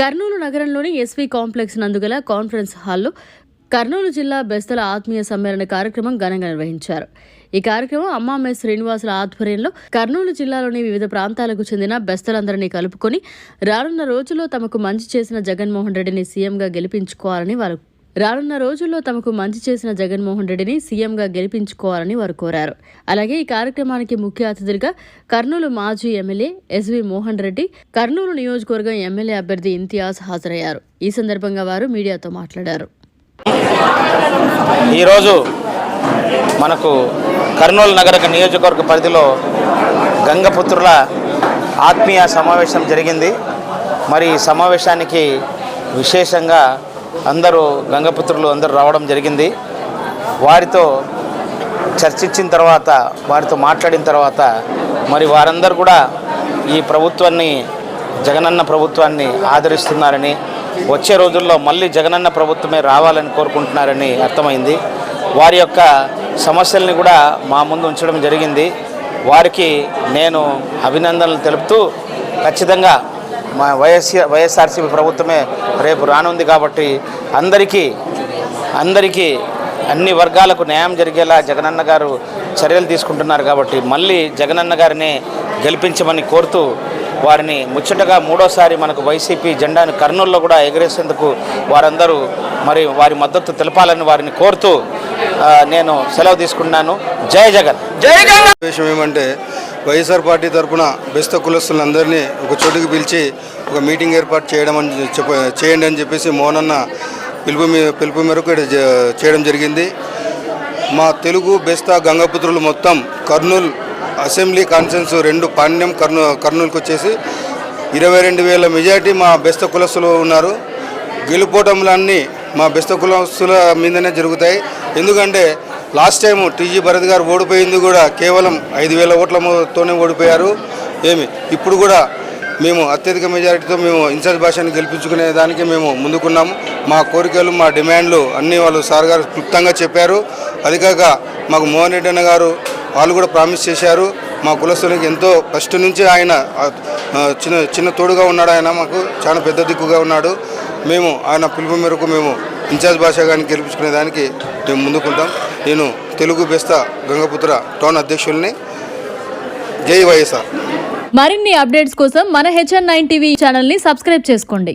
కర్నూలు నగరంలోని SV complex నందుగల conference హాల్లో కర్నూలు జిల్లా బెస్తల ఆత్మీయ సమ్మేళన కార్యక్రమం ఘనంగా నిర్వహించారు. ఈ కార్యక్రమం అమ్మామే శ్రీనివాసుల ఆధ్వర్యంలో కర్నూలు జిల్లాలోని వివిధ ప్రాంతాలకు చెందిన బెస్తలందరినీ కలుపుకొని రానున్న రోజుల్లో తమకు మంచి చేసిన జగన్మోహన్ రెడ్డిని సీఎంగా గెలిపించుకోవాలని వారు రానున్న రోజుల్లో తమకు మంచి చేసిన జగన్మోహన్ రెడ్డిని సీఎంగా గెలిపించుకోవాలని వారు కోరారు. అలాగే ఈ కార్యక్రమానికి ముఖ్య అతిథులుగా కర్నూలు మాజీ ఎమ్మెల్యే ఎస్వి మోహన్ రెడ్డి కర్నూలు నియోజకవర్గం ఎమ్మెల్యే అభ్యర్థి ఇంతియాజ్ హాజరయ్యారు. ఈ సందర్భంగా వారు మీడియాతో మాట్లాడారు. ఈరోజు మనకు కర్నూలు నగర నియోజకవర్గ పరిధిలో గంగపుత్రుల ఆత్మీయ సమావేశం జరిగింది. మరి ఈ సమావేశానికి విశేషంగా అందరూ గంగపుత్రులు అందరూ రావడం జరిగింది. వారితో చర్చించిన తర్వాత వారితో మాట్లాడిన తర్వాత మరి వారందరూ కూడా ఈ ప్రభుత్వాన్ని జగనన్న ప్రభుత్వాన్ని ఆదరిస్తున్నారని వచ్చే రోజుల్లో మళ్ళీ జగనన్న ప్రభుత్వమే రావాలని కోరుకుంటున్నారని అర్థమైంది. వారి యొక్క సమస్యల్ని కూడా మా ముందు ఉంచడం జరిగింది. వారికి నేను అభినందనలు తెలుపుతూ ఖచ్చితంగా మా వైఎస్ వైఎస్ఆర్సీపీ ప్రభుత్వమే రేపు రానుంది కాబట్టి అందరికీ అందరికీ అన్ని వర్గాలకు న్యాయం జరిగేలా జగనన్న గారు చర్యలు తీసుకుంటున్నారు కాబట్టి మళ్ళీ జగనన్న గారిని గెలిపించమని కోరుతూ వారిని ముచ్చటగా మూడోసారి మనకు వైసీపీ జెండాను కర్నూలులో కూడా ఎగరేసేందుకు వారందరూ మరి వారి మద్దతు తెలపాలని వారిని కోరుతూ నేను సెలవు తీసుకున్నాను జై జగన్. జై జగన్! విషయం ఏమంటే వైఎస్ఆర్ పార్టీ తరఫున బెస్త కులస్తులందరినీ ఒక చోటుకి పిలిచి ఒక మీటింగ్ ఏర్పాటు చేయడం అని చెప్ప చేయండి అని చెప్పేసి మోహనన్న పిలుపు మీ పిలుపు మేరకు ఇక్కడ చేయడం జరిగింది. మా తెలుగు బెస్త గంగపుత్రులు మొత్తం కర్నూలు అసెంబ్లీ కాన్ఫరెన్స్ రెండు పాండ్యం కర్నూ కర్నూలుకి వచ్చేసి ఇరవై రెండు వేల మెజార్టీ మా బెస్త కులస్తులు ఉన్నారు. గెలుపోటములన్నీ మా బెస్త కులస్తుల మీదనే జరుగుతాయి. ఎందుకంటే లాస్ట్ టైం టీజీ భరత్ గారు ఓడిపోయింది కూడా కేవలం ఐదు వేల ఓట్లతోనే ఓడిపోయారు. ఏమి? ఇప్పుడు కూడా మేము అత్యధిక మెజారిటీతో మేము ఇన్ఛార్జ్ భాషని గెలిపించుకునే దానికి మేము ముందుకున్నాము మా కోరికలు మా డిమాండ్లు అన్నీ వాళ్ళు సార్ గారు క్లుప్తంగా చెప్పారు. అది కాక మాకు మోహన్ రెడ్డి అన్న గారు వాళ్ళు కూడా ప్రామిస్ చేశారు. మా కులస్తునికి ఎంతో ఫస్ట్ నుంచి ఆయన చిన్న చిన్న తోడుగా ఉన్నాడు ఆయన మాకు చాలా పెద్ద దిక్కుగా ఉన్నాడు. మేము ఆయన పిలుపు మేరకు మేము ఇన్ఛార్జ్ భాష గారిని గెలిపించుకునే దానికి మేము ముందుకుంటాం. నేను తెలుగు బెస్త గంగపుత్ర టౌన్ అధ్యక్షుల్ని. జై వైఎస్ఆర్. మరిన్ని అప్డేట్స్ కోసం మన హెచ్ఎన్ నైన్ టీవీ ఛానల్ని సబ్స్క్రైబ్ చేసుకోండి.